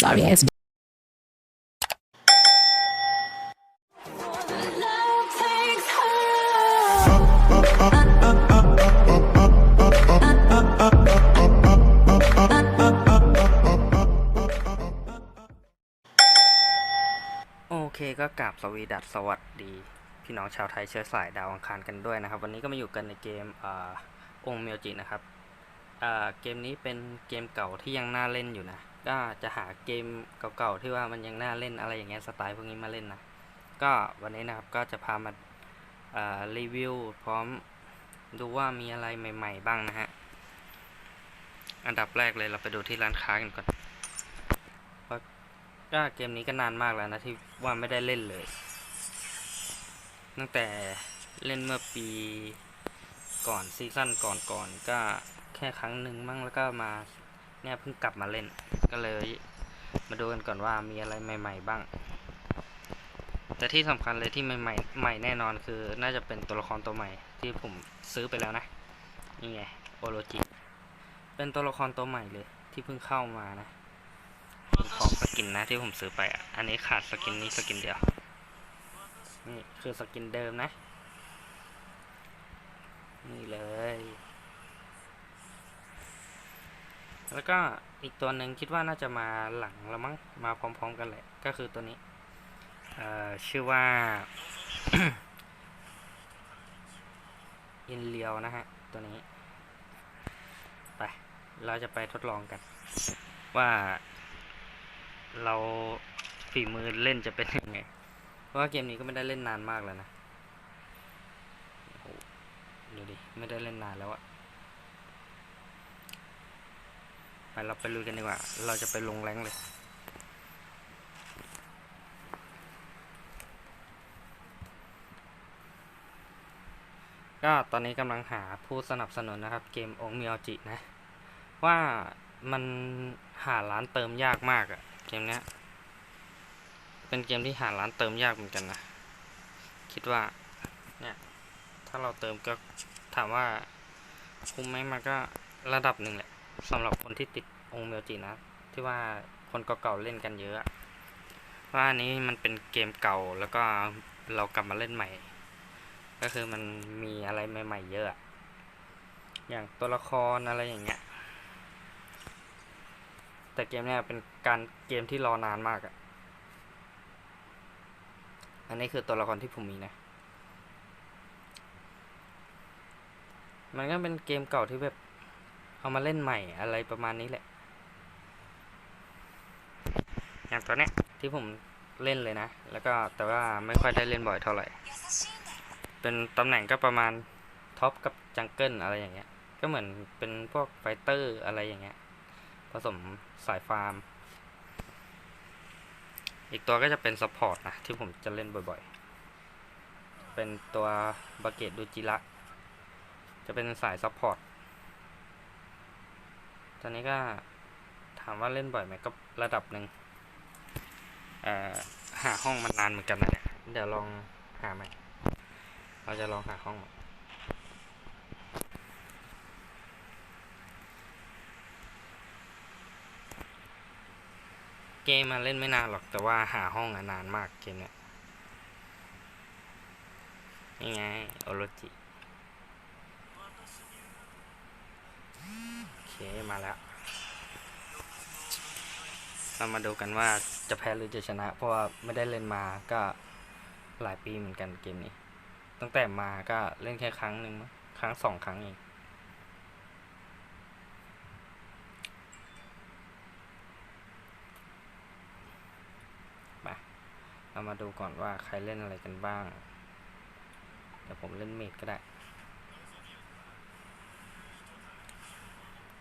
sorry ass Love takes โอเคก็กราบสวีดัสสวัสดี พี่น้องชาวไทยเชื้อสายดาวอังคารกันด้วยนะครับ วันนี้ก็มาอยู่กันในเกมอ่าองค์เมียวจินะครับอ่าเกมนี้เป็นเกมเก่าที่ยังน่าเล่นอยู่นะ ก็จะหาเกมเก่าๆที่ว่ามันยังน่าเล่นอะไรอย่างเงี้ยสไตล์พวกนี้มาเล่นนะก็วันนี้นะครับก็จะพามาารีวิวพร้อมดูว่ามีอะไรใหม่ ๆ บ้างนะฮะอันดับแรกเลยเราไปดูที่ร้านค้ากันก่อนเพราะก็เกมนี้ก็นานมากแล้วนะที่ว่าไม่ได้เล่นเลย ตั้งแต่เล่นเมื่อปีก่อนซีซั่นก่อนๆก็แค่ครั้งหนึ่งมั้งแล้วก็มา เนี่ยเพิ่งกลับมาเล่น ก็เลย มาดูกันก่อนว่ามีอะไรใหม่ ๆ บ้าง แต่ที่สำคัญเลยที่ใหม่ๆใหม่แน่นอนคือ น่าจะเป็นตัวละครตัวใหม่ที่ผมซื้อไปแล้วนะ นี่ไงโอโรจิ เป็นตัวละครตัวใหม่เลย ที่เพิ่งเข้ามานะของสกินนะที่ผมซื้อไปอะ อันนี้ขาดสกินนี้สกินเดียว นี่คือสกินเดิมนะ นี่เลย แล้วก็อีกตัวหนึ่งคิดว่าน่าจะมาหลังแล้วมั้งมาพร้อม ๆ กันแหละ ก็คือตัวนี้เอ่อชื่อว่าอินเลียวนะฮะ ตัวนี้ ไป เราจะไปทดลองกัน ว่าเราฝีมือเล่นจะเป็นยังไง เพราะว่าเกมนี้ก็ไม่ได้เล่นนานมากแล้วนะดูดิ ไม่ได้เล่นนานแล้วอะไป เราไปลุยกันดีกว่า เราจะไปลงแรงเลย ก็ตอนนี้กำลังหาผู้สนับสนุนนะครับ เกมองเมียวจินะ ว่ามันหาร้านเติมยากมากอะเกมเนี้ย เป็นเกมที่หาร้านเติมยากเหมือนกันนะ คิดว่า เนี่ย ถ้าเราเติมก็ถามว่าคุ้มไหมมันก็ระดับหนึ่งแหละ สำหรับคนที่ติดองค์เมลจินะ ที่ว่าคนเก่าๆเล่นกันเยอะ ว่าอันนี้มันเป็นเกมเก่าแล้วก็เรากลับมาเล่นใหม่ ก็คือมันมีอะไรใหม่ ๆ เยอะอะ อย่างตัวละครอะไรอย่างเงี้ย แต่เกมเนี้ยเป็นการเกมที่รอนานมากอะอันนี้คือตัวละครที่ผมมีนะ มันก็เป็นเกมเก่าที่แบบ เอามาเล่นใหม่อะไรประมาณนี้แหละ อย่างตัวเนี้ยที่ผมเล่นเลยนะ แล้วก็แต่ว่าไม่ค่อยได้เล่นบ่อยเท่าไหร่ เป็นตำแหน่งก็ประมาณท็อปกับจังเกิลอะไรอย่างเงี้ย ก็เหมือนเป็นพวกไฟเตอร์อะไรอย่างเงี้ย ผสมสายฟาร์ม อีกตัวก็จะเป็นซัพพอร์ตนะ ที่ผมจะเล่นบ่อยๆ เป็นตัวบาเกตดูจิระ จะเป็นสายซัพพอร์ต ตอนนี้ก็ถามว่าเล่นบ่อยไหมก็ระดับหนึ่งหาห้องมันนานเหมือนกันนะเนี่ยเดี๋ยวลองหาใหม่เราจะลองหาห้องม่เกมมาเล่นไม่นานหรอกแต่ว่าหาห้องอนานมากเกมเนี้ยนี่ไงโอโรจิโอเคมาแล้ว เรามาดูกันว่าจะแพ้หรือจะชนะ เพราะว่าไม่ได้เล่นมาก็หลายปีเหมือนกันเกมนี้ ตั้งแต่มาก็เล่นแค่ครั้งหนึ่งครั้งสองครั้งเองมาเรามาดูก่อนว่าใครเล่นอะไรกันบ้าง เดี๋ยวผมเล่นเมดก็ได้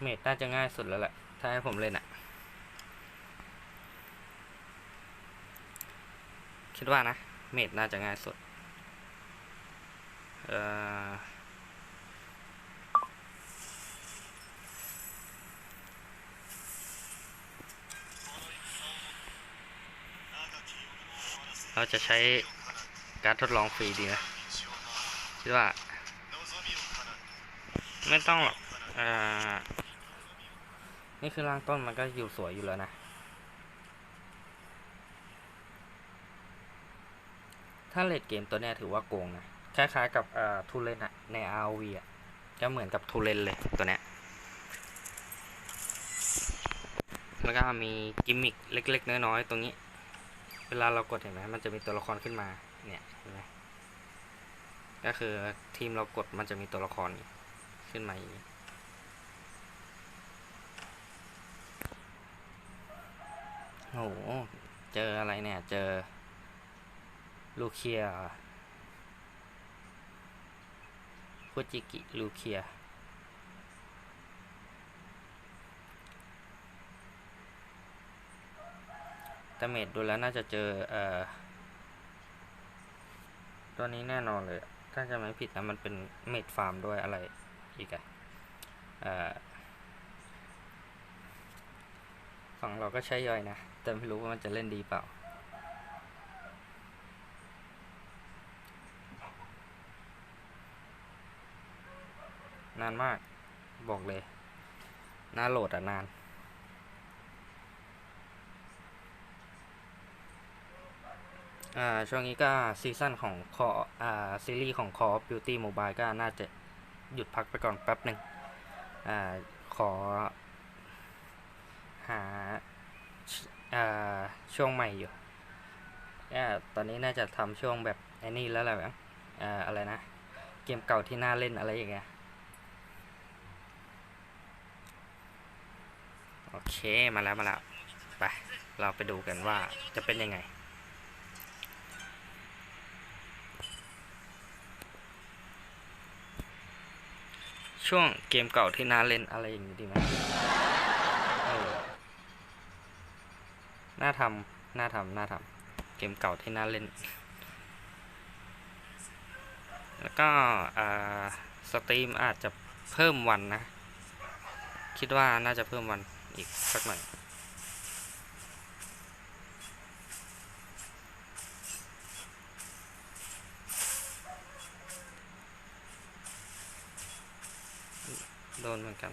เมดน่าจะง่ายสุดแล้วแหละ ถ้าให้ผมเล่นอะคิดว่านะ เมดน่าจะง่ายสุด เอ่อเราจะใช้การทดลองฟรีดีไหมคิดว่า ไม่ต้องหรอกอ่า นี่คือร่างต้นมันก็อยู่สวยอยู่แล้วนะ ถ้าเลดเกมตัวนี้ถือว่าโกงนะ คล้ายๆกับทูเลนอะใน RV อะก็เหมือนกับทูเลนเลยตัวนี้แล้วก็มีกิมมิคเล็ก ๆ น้อยๆตรงนี้ เวลาเรากดเห็นไหมมันจะมีตัวละครขึ้นมา เนี่ยเห็นไหมก็คือทีมเรากดมันจะมีตัวละครขึ้นมาอีก โอ้โห เจออะไรเนี่ย เจอ ลูเคียคุจิกิ ลูเคียดาเมจดูแล้วน่าจะเจอ เอ่อ ตัวนี้แน่นอนเลย ถ้าจะไม่ผิดนะ มันเป็นเมดฟาร์มด้วยอะไรอีกอะเอ่อฝั่งเราก็ใช้ย่อยนะ แต่ไม่รู้ว่ามันจะเล่นดีเปล่า นานมาก บอกเลย น่าโหลดอะนาน อ่า ช่วงนี้ก็ซีซั่นของคออ่า ซีรีส์ของ Call of Duty Mobile ก็น่าจะหยุดพักไปก่อนแป๊บหนึ่งอ่า ขอหา ช่วงใหม่อยู่ตอนนี้น่าจะทำช่วงแบบไอ้นี่แล้วแหละมั้งอ่าอะไรนะ เกมเก่าที่น่าเล่นอะไรอย่างเงี้ย โอเค มาแล้วมาแล้ว ไป เราไปดูกันว่าจะเป็นยังไงช่วงเกมเก่าที่น่าเล่นอะไรอย่างนี้ดีไหมเออ น่าทำน่าทำน่าทำเกมเก่าที่น่าเล่น แล้วก็สตรีมอาจจะเพิ่มวันนะ คิดว่าน่าจะเพิ่มวันอีกสักหน่อยโดนเหมือนกัน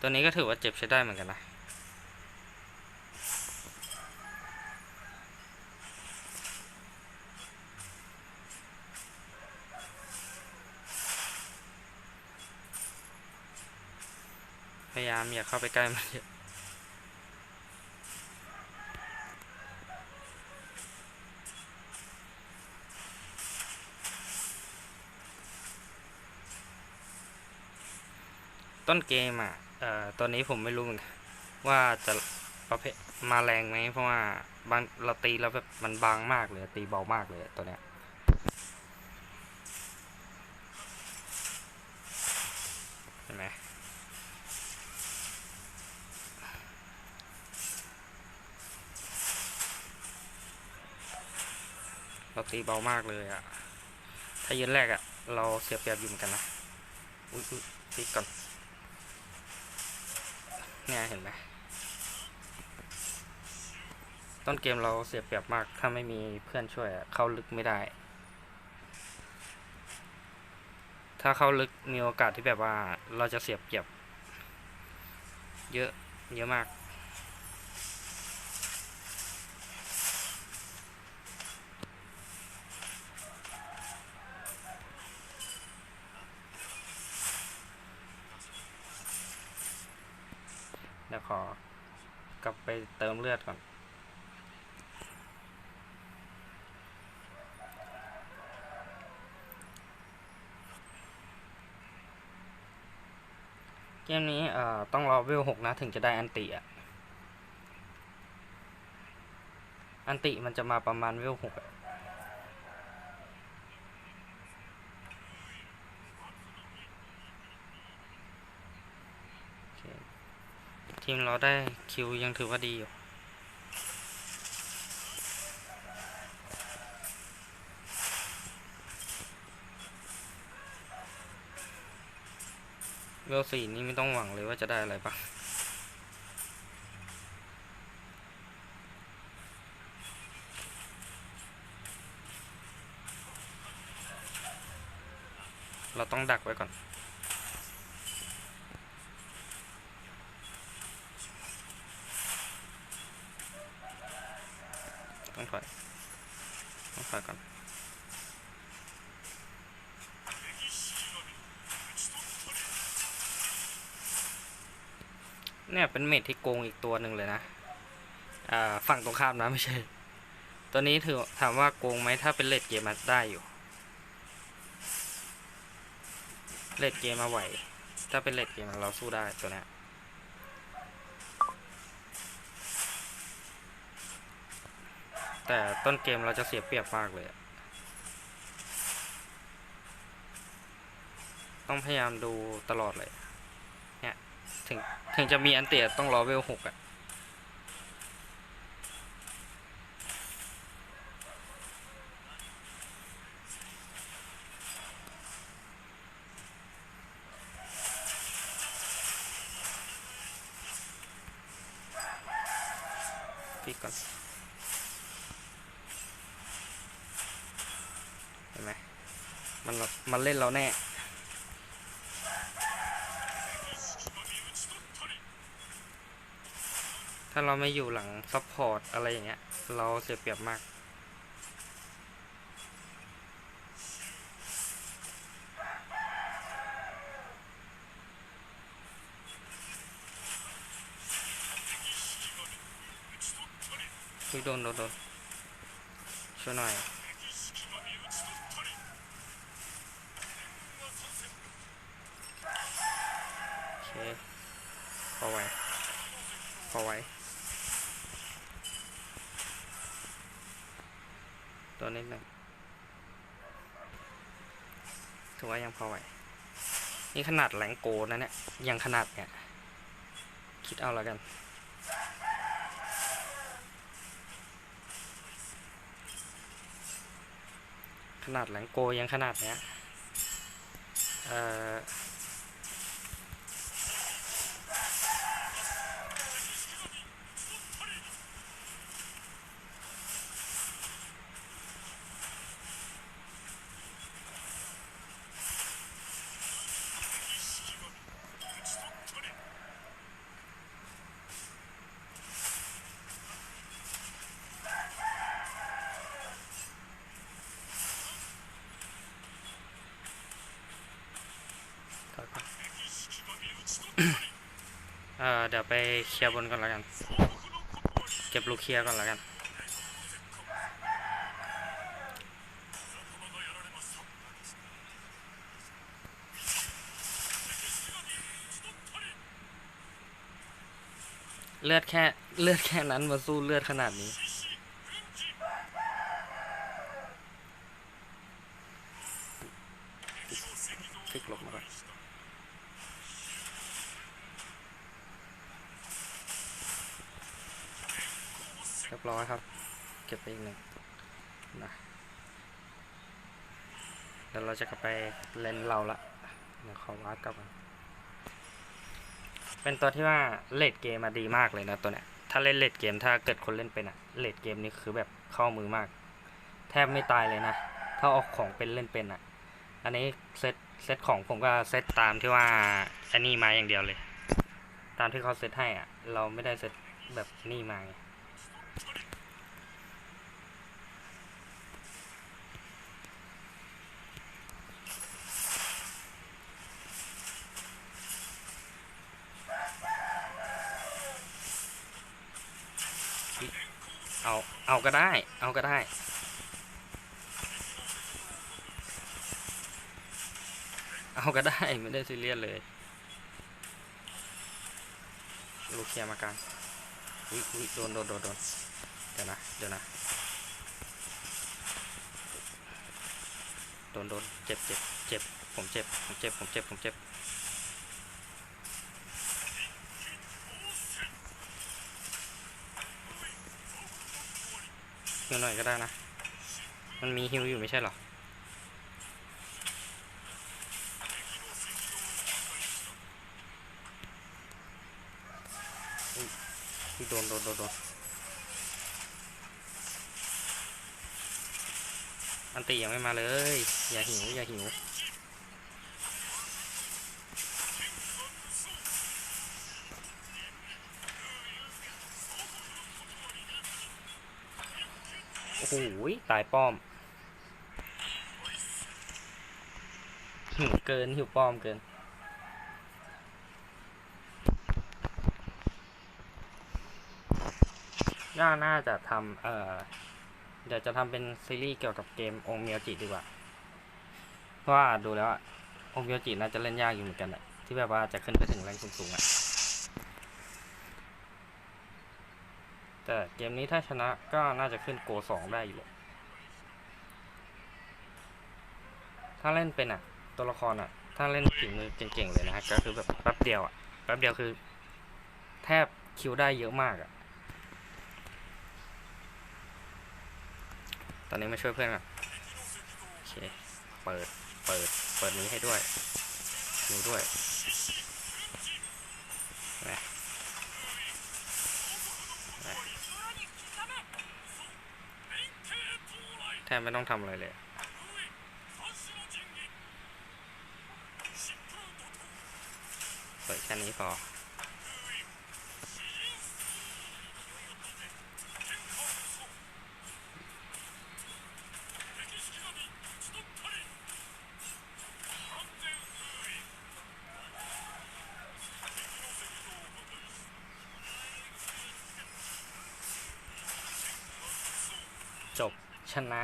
ตัวนี้ก็ถือว่าเจ็บใช้ได้เหมือนกันนะพยายามอย่าเข้าไปใกล้มันเยอะ ต้นเกมอะเอ่อตัวนี้ผมไม่รู้เหมือนกันว่าจะประเภทมาแรงไหมเพราะว่าบางเราตีแล้วแบบมันบางมากเลยตีเบามากเลยตัวเนี้ยเห็นไหมเราตีเบามากเลยอะถ้ายืนแรกอะเราเสียเปรียบอยู่เหมือนกันนะ อุ้ยอุ้ยตีก่อน เนี่ยเห็นไหมต้นเกมเราเสียเปรียบมากถ้าไม่มีเพื่อนช่วยเข้าลึกไม่ได้ ถ้าเข้าลึกมีโอกาสที่แบบว่าเราจะเสียเปรียบ เยอะเยอะมาก เดี๋ยวขอกลับไปเติมเลือดก่อน เกมนี้เอ่อต้องรอเวลหกนะถึงจะได้อันติอะ อันติมันจะมาประมาณเวลหกอะโอเค ทีมเราได้คิวยังถือว่าดีอยู่เวลสี่นี่ไม่ต้องหวังเลยว่าจะได้อะไรบ้างเราต้องดักไว้ก่อน ต้องถอยก่อน เนี่ยเป็นเม็ดที่โกงอีกตัวหนึ่งเลยนะอ่าฝั่งตรงข้ามนะไม่ใช่ ตัวนี้ถือถามว่าโกงไหมถ้าเป็นเลดเกมมาได้อยู่ เลดเกมมาไหว ถ้าเป็นเลดเกมเราสู้ได้ตัวนี้แต่ต้นเกมเราจะเสียเปรียบมากเลย ต้องพยายามดูตลอดเลย ถึงถึงจะมีอันเตียต้องรอเวลหกอะพีก่อนเห็นไหมมันมันเล่นเราแน่ ถ้าเราไม่อยู่หลังซัพพอร์ตอะไรอย่างเงี้ย เราเสียเปรียบมาก คุยโดนโดนโดนช่วยหน่อยโอเคพอไหวพอไหว ตัวนิดหนึ่งถือว่ายังพอไหว นี่ขนาดแหลงโกนะเนี่ย ยังขนาดเนี่ย คิดเอาแล้วกัน ขนาดแหลงโกยังขนาดเนี้ย เอ่อ เออเดี๋ยวไปเคลียร์บนก่อนแล้วกัน เก็บลูกเคลียร์ก่อนแล้วกัน เลือดแค่ เลือดแค่นั้นมาสู้เลือดขนาดนี้ คลิกลบมาก่อนเรียบร้อยครับ เก็บ ไปอีกหนึ่งนะเดี๋ยวเราจะกลับไปเลนเราละเดี๋ยวขอวาร์ปกลับมาเป็นตัวที่ว่าเลดเกมมาดีมากเลยนะตัวเนี้ยถ้าเล่นเลดเกมถ้าเกิดคนเล่นเป็นอะเลดเกมนี่คือแบบเข้ามือมาก แทบไม่ตายเลยนะถ้าออกของเป็นเล่นเป็นอะอันนี้เซตเซตของผมก็เซตตามที่ว่าอันนี้มาอย่างเดียวเลย ตามที่เขาเซตให้อะเราไม่ได้เซตแบบนี่มาไง เอา เอาก็ได้ เอาก็ได้ เอาก็ได้ไม่ได้ซีเรียสเลย ลูกเคลียร์มากลางอุ้ยอุ้ยโดนโดนโดนโดนเดี๋ยวนะ เดี๋ยวนะ โดนโดนเจ็บเจ็บเจ็บผมเจ็บ ผมเจ็บ ผมเจ็บ ผมเจ็บ วหน่อยก็ได้นะ มันมีฮิวอยู่ไม่ใช่หรอ โดนโดนโดนโดนอันตียังไม่มาเลย อย่าหิว อย่าหิว หยตายป้อม หิวเกิน หิวป้อมเกิน น่า น่าจะทำเอ่อ เดี๋ยวจะทำเป็นซีรีส์เกี่ยวกับเกมองเมียวจิดีกว่า เพราะว่าดูแล้วอะองเมียวจิน่าจะเล่นยากอยู่เหมือนกันอะที่แบบว่าจะขึ้นไปถึงแรงสูงๆอะ แต่เกมนี้ถ้าชนะก็น่าจะขึ้นโกสองได้อยู่เลยถ้าเล่นเป็นอะ ตัวละครอะ ถ้าเล่นฝีมือเก่งๆเลยนะฮะก็คือแบบแป๊บเดียวอะแป๊บเดียวคือ แทบคิวได้เยอะมากอะ ตอนนี้มาช่วยเพื่อนก่อนโอเค เปิด เปิด เปิดนี้ให้ด้วยนี้ด้วยนะนะ แทบไม่ต้องทำอะไรเลย เปิดแค่นี้พอจบ ชนะ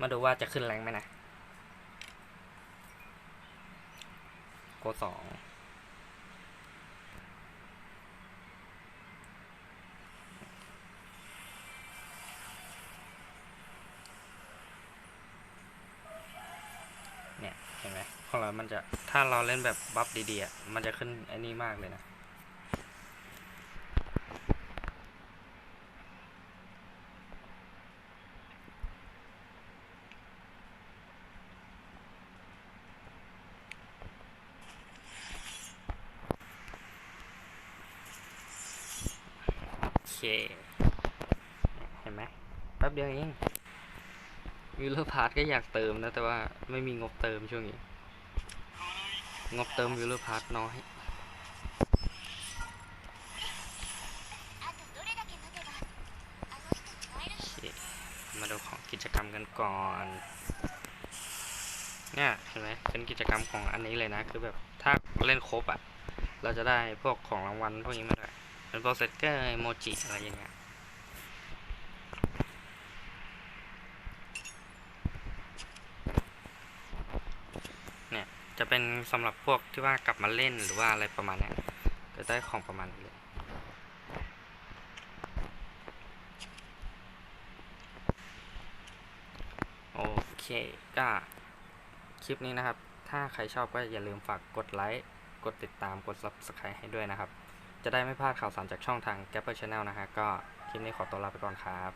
มาดูว่าจะขึ้นแรงไหมนะโกสอง ของเรา มันจะ ถ้าเราเล่นแบบบัฟดีๆอะมันจะขึ้นไอ้นี่มากเลยนะโอเคเห็นไหมแป๊บเดียวเองวิลเลอร์พาร์ทก็อยากเติมนะ แต่ว่าไม่มีงบเติมช่วงนี้ งบเติมวิลเลอร์พาร์ทน้อย มาดูของกิจกรรมกันก่อน เนี่ย เห็นไหมเป็นกิจกรรมของอันนี้เลยนะ คือแบบถ้าเล่นครบอะ เราจะได้พวกของรางวัลพวกนี้มาด้วยเป็นโปรเซสเกอร์โมจิอะไรอย่างเงี้ย จะเป็นสำหรับพวกที่ว่ากลับมาเล่นหรือว่าอะไรประมาณนี้จะได้ของประมาณนี้เลยโอเคก็คลิปนี้นะครับ ถ้าใครชอบก็อย่าลืมฝากกดไลค์กดติดตามกด subscribe ให้ด้วยนะครับ จะได้ไม่พลาดข่าวสารจากช่องทาง g a p p e r Channel นะฮะก็คลิปนี้ขอตัวลาไปก่อนครับ